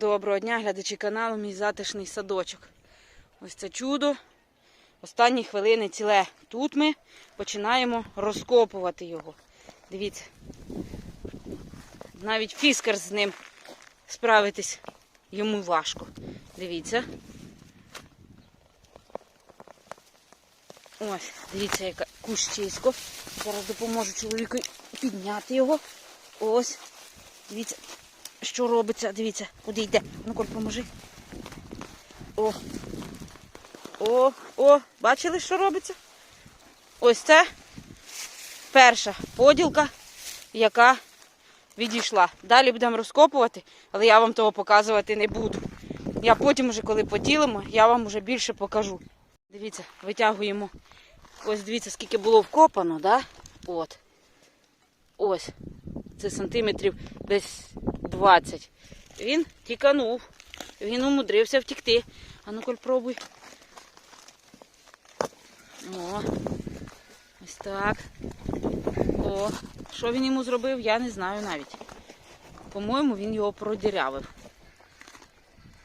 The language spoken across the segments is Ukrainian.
Доброго дня, глядачі каналу, мій затишний садочок. Ось це чудо. Останні хвилини ціле. Тут ми починаємо розкопувати його. Дивіться. Навіть фіскар з ним справитись йому важко. Дивіться. Ось, дивіться, яка кущисько. Зараз допоможу чоловіку підняти його. Ось. Дивіться, що робиться. Дивіться, куди йде. Ну, Коль, поможи. О. О, о, бачили, що робиться? Ось це перша поділка, яка відійшла. Далі будемо розкопувати, але я вам того показувати не буду. Я потім, уже, коли поділимо, я вам вже більше покажу. Дивіться, витягуємо. Ось дивіться, скільки було вкопано, да? От. Ось. Це сантиметрів десь 20. Він тіканув. Він умудрився втікти. А ну коль пробуй. О, ось так. О, що він йому зробив, я не знаю навіть. По-моєму, він його продірявив.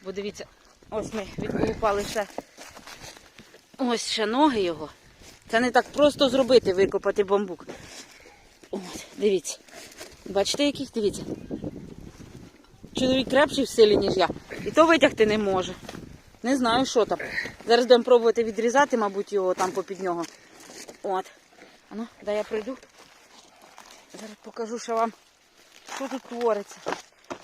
Бо дивіться, ось ми відколупали ще. Ось ще ноги його. Це не так просто зробити, викопати бамбук. Дивіться. Бачите, який? Дивіться. Чоловік крепший в силі, ніж я. І то витягти не може. Не знаю, що там. Зараз будемо пробувати відрізати, мабуть, його там попід нього. От. А ну, дай я прийду. Зараз покажу, що вам, що тут твориться.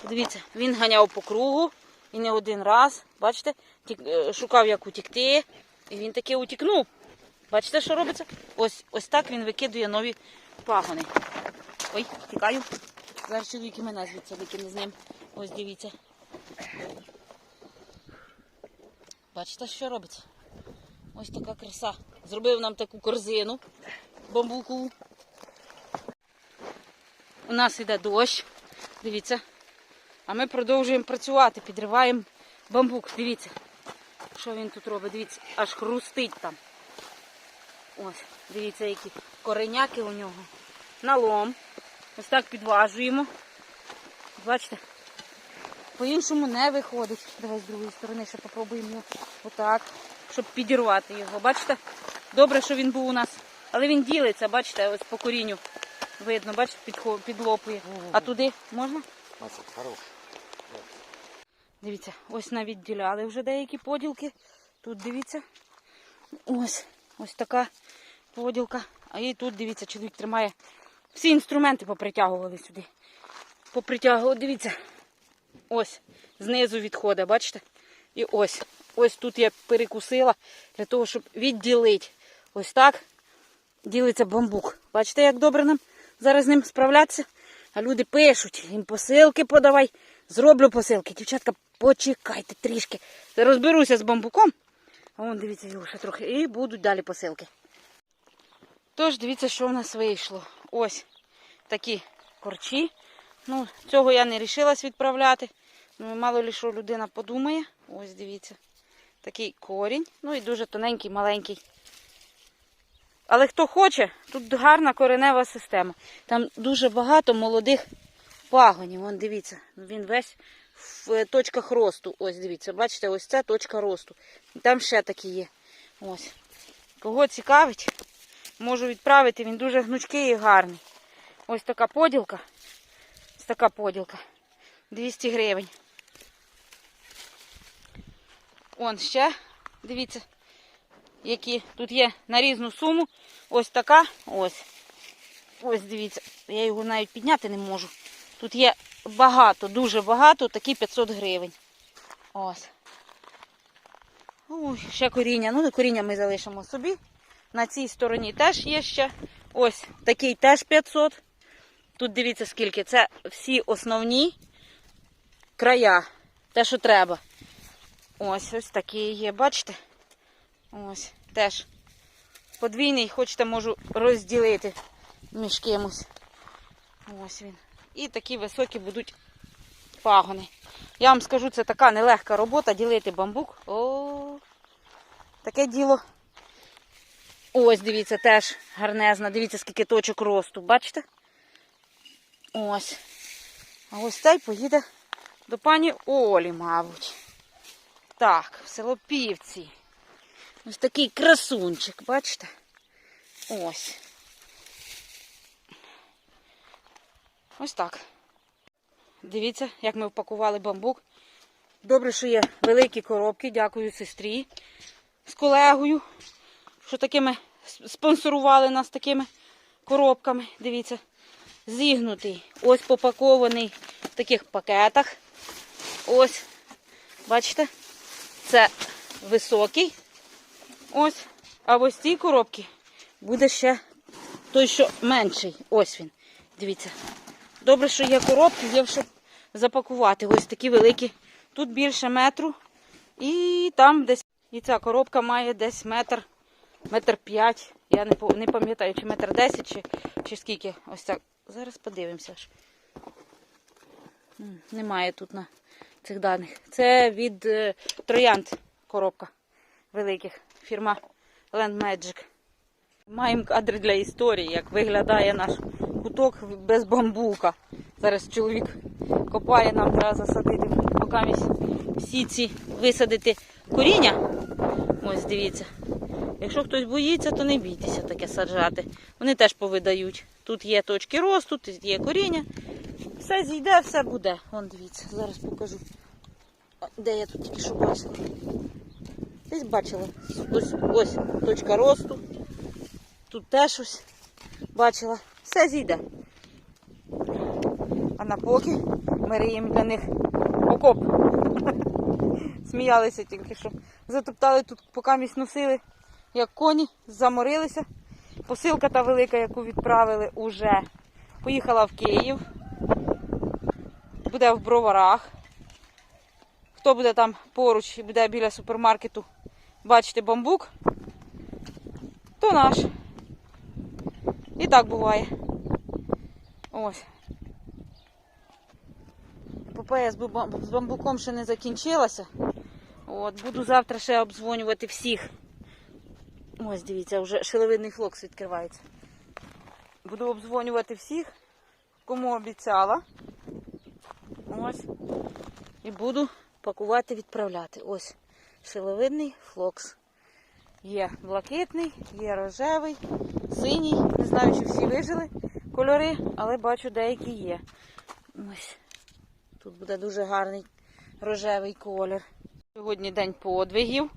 Подивіться, він ганяв по кругу і не один раз. Бачите, е, шукав, як утікти. І він таки утікнув. Бачите, що робиться? Ось, ось так він викидує нові пагони. Ой, тікаю. Зараз чоловік і мене звідси викине з ним. Ось дивіться. Бачите, що робиться? Ось така краса. Зробив нам таку корзину бамбукову. У нас йде дощ. Дивіться. А ми продовжуємо працювати, підриваємо бамбук. Дивіться, що він тут робить. Дивіться, аж хрустить там. Ось, дивіться, які кореняки у нього. Налом. Ось так підважуємо. Бачите? По-іншому не виходить. Давай з другої сторони ще попробуємо отак, щоб підірвати його. Бачите? Добре, що він був у нас. Але він ділиться, бачите, ось по корінню. Видно, бачите, підхо- підлопує. А туди можна? Дивіться, ось навіть діляли вже деякі поділки. Тут дивіться. Ось, ось така поділка. А і тут, дивіться, чоловік тримає. Всі інструменти попритягували сюди. Попритягували, дивіться. Ось, знизу відходить, бачите? І ось. Ось тут я перекусила для того, щоб відділити. Ось так ділиться бамбук. Бачите, як добре нам зараз з ним справлятися? А люди пишуть, їм посилки подавай. Зроблю посилки. Дівчатка, почекайте трішки. Розберуся з бамбуком. А вон, дивіться, його ще трохи. І будуть далі посилки. Тож, дивіться, що в нас вийшло. Ось такі корчі. Ну, цього я не вирішилась відправляти. Ну, мало ли що людина подумає. Ось дивіться. Такий корінь. Ну і дуже тоненький, маленький. Але хто хоче, тут гарна коренева система. Там дуже багато молодих пагонів. Вон дивіться, він весь в е, точках росту. Ось дивіться, бачите, ось це точка росту. Там ще такі є. Ось. Кого цікавить, можу відправити. Він дуже гнучкий і гарний. Ось така поділка. Ось така поділка. 200 гривень. Он ще, дивіться, які тут є на різну суму. Ось така. Ось. Ось дивіться, я його навіть підняти не можу. Тут є багато, дуже багато, такі 500 гривень. Ось. Ой, ще коріння. Ну, коріння ми залишимо собі. На цій стороні теж є ще. Ось такий теж 500. Тут дивіться скільки. Це всі основні края. Те, що треба. Ось ось такі є, бачите? Ось, теж подвійний, хочете, можу розділити між кимось. Ось він. І такі високі будуть пагони. Я вам скажу, це така нелегка робота ділити бамбук. О, таке діло. Ось, дивіться, теж гарнезна. Дивіться, скільки точок росту. Бачите? Ось. А ось цей поїде До пані Олі, мабуть. Так, в село Півці. Ось такий красунчик, бачите? Ось. Ось так. Дивіться, як ми впакували бамбук. Добре, що є великі коробки. Дякую сестрі з колегою, що такими спонсорували нас такими коробками. Дивіться, зігнутий. Ось попакований в таких пакетах. Ось, бачите, це високий. Ось. А ось ці коробки буде ще той, що менший. Ось він. Дивіться. Добре, що є коробки, є щоб запакувати. Ось такі великі. Тут більше метру. І там десь. І ця коробка має десь метр, метр п'ять. Я не, пам'ятаю, чи метр десять, чи, чи скільки. Ось так. Зараз подивимося. ж. Немає тут на цих даних. Це від е, троянд коробка великих. Фірма Land Magic. Маємо кадри для історії, як виглядає наш куток без бамбука. Зараз чоловік копає нам треба засадити поки всі ці висадити коріння. Ось дивіться. Якщо хтось боїться, то не бійтеся таке саджати. Вони теж повидають. Тут є точки росту, тут є коріння. Все зійде, все буде. Вон дивіться, зараз покажу. Де я тут тільки що бачила? Десь бачила. Ось, ось точка росту. Тут теж ось бачила. Все зійде. А на поки ми риємо для них окоп. Сміялися тільки що. Затоптали тут, поки місь носили, як коні, заморилися. Посилка та велика, яку відправили, уже поїхала в Київ. Буде в броварах. Хто буде там поруч і буде біля супермаркету бачити бамбук, то наш. І так буває. Ось. Епопея з з бамбуком ще не закінчилася. От, буду завтра ще обдзвонювати всіх. Ось, дивіться, вже шиловидний флокс відкривається. Буду обдзвонювати всіх, кому обіцяла. Ось. І буду пакувати, відправляти. Ось шиловидний флокс. Є блакитний, є рожевий, синій. Не знаю, чи всі вижили кольори, але бачу, деякі є. Ось. Тут буде дуже гарний рожевий колір. Сьогодні день подвигів.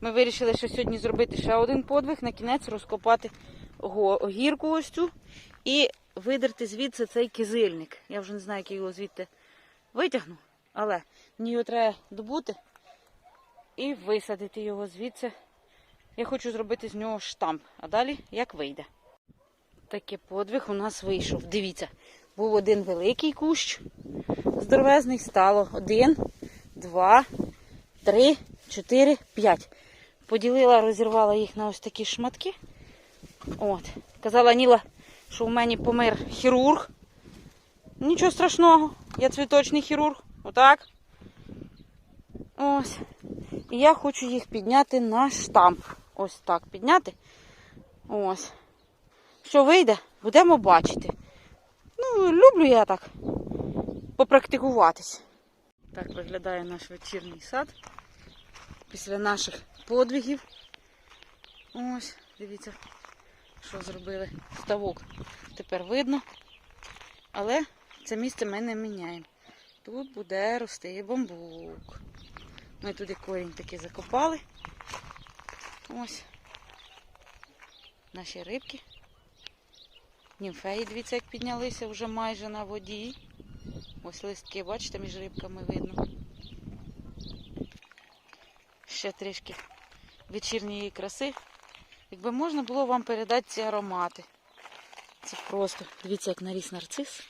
Ми вирішили, що сьогодні зробити ще один подвиг, на кінець розкопати гірку ось цю і видерти звідси цей кизильник. Я вже не знаю, як його звідти витягну, але мені його треба добути і висадити його звідси. Я хочу зробити з нього штамп, а далі як вийде. Такий подвиг у нас вийшов. Дивіться, був один великий кущ здоровезний, стало один, два, три, чотири, п'ять. Поділила, розірвала їх на ось такі шматки. От. Казала Ніла, що в мене помер хірург. Нічого страшного, я цвіточний хірург. Отак. Ось. І я хочу їх підняти на штамп. Ось так підняти. Ось. Що вийде, будемо бачити. Ну, люблю я так попрактикуватись. Так виглядає наш вечірній сад. Після наших подвигів. Ось, дивіться, що зробили. Ставок тепер видно. Але це місце ми не міняємо. Тут буде рости бамбук. Ми туди корінь таки закопали. Ось. Наші рибки. Німфеї, дивіться, як піднялися вже майже на воді. Ось листки, бачите, між рибками видно. Ще трішки вечірньої краси. Якби можна було вам передати ці аромати. Це просто, дивіться, як наріс нарцис.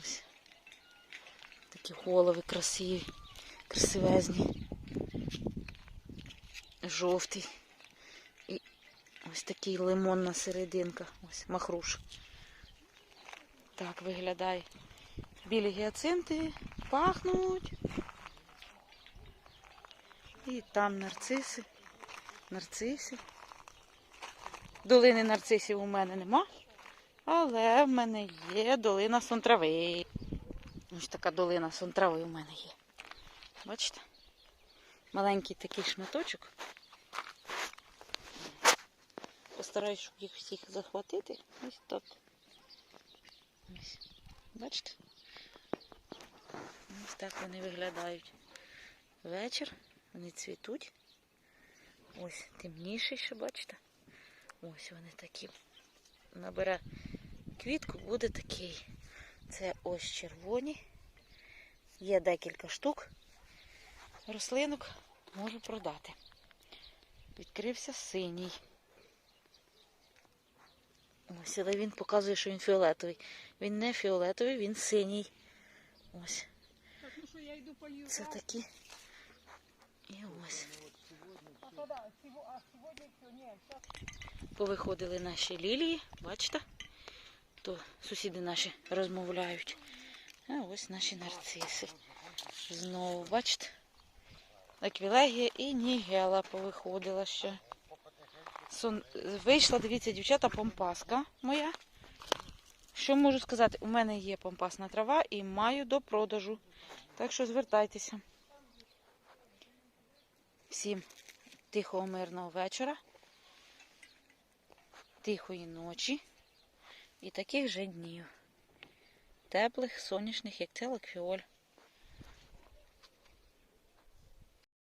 Ось. Такі голови красиві, красивезні. Жовтий. І ось такий лимонна серединка. Ось махруш. Так виглядає. Білі гіацинти пахнуть. І там нарциси. Нарциси. Долини нарцисів у мене нема. Але в мене є долина сонтрави. Ось така долина сон трави у мене є. Бачите? Маленький такий шматочок. Постараюсь, їх всіх захватити. Ось так. Бачите? Ось так вони виглядають. Вечір, вони цвітуть. Ось темніший ще, бачите? Ось вони такі. Набере квітку, буде такий. Це ось червоні. Є декілька штук. Рослинок можу продати. Відкрився синій. Ось, але він показує, що він фіолетовий. Він не фіолетовий, він синій. Ось. Ну. Це такі. І ось. А когда? Сего- А сегодня все, Повиходили наші лілії, бачите? То сусіди наші розмовляють. А ось наші нарциси. Знову, бачите? Еквілегія і Нігела повиходила ще. Сон... Вийшла, дивіться, дівчата, помпаска моя. Що можу сказати? У мене є помпасна трава і маю до продажу. Так що звертайтеся. Всім тихого мирного вечора тихої ночі і таких же днів. Теплих, сонячних, як це лакфіоль.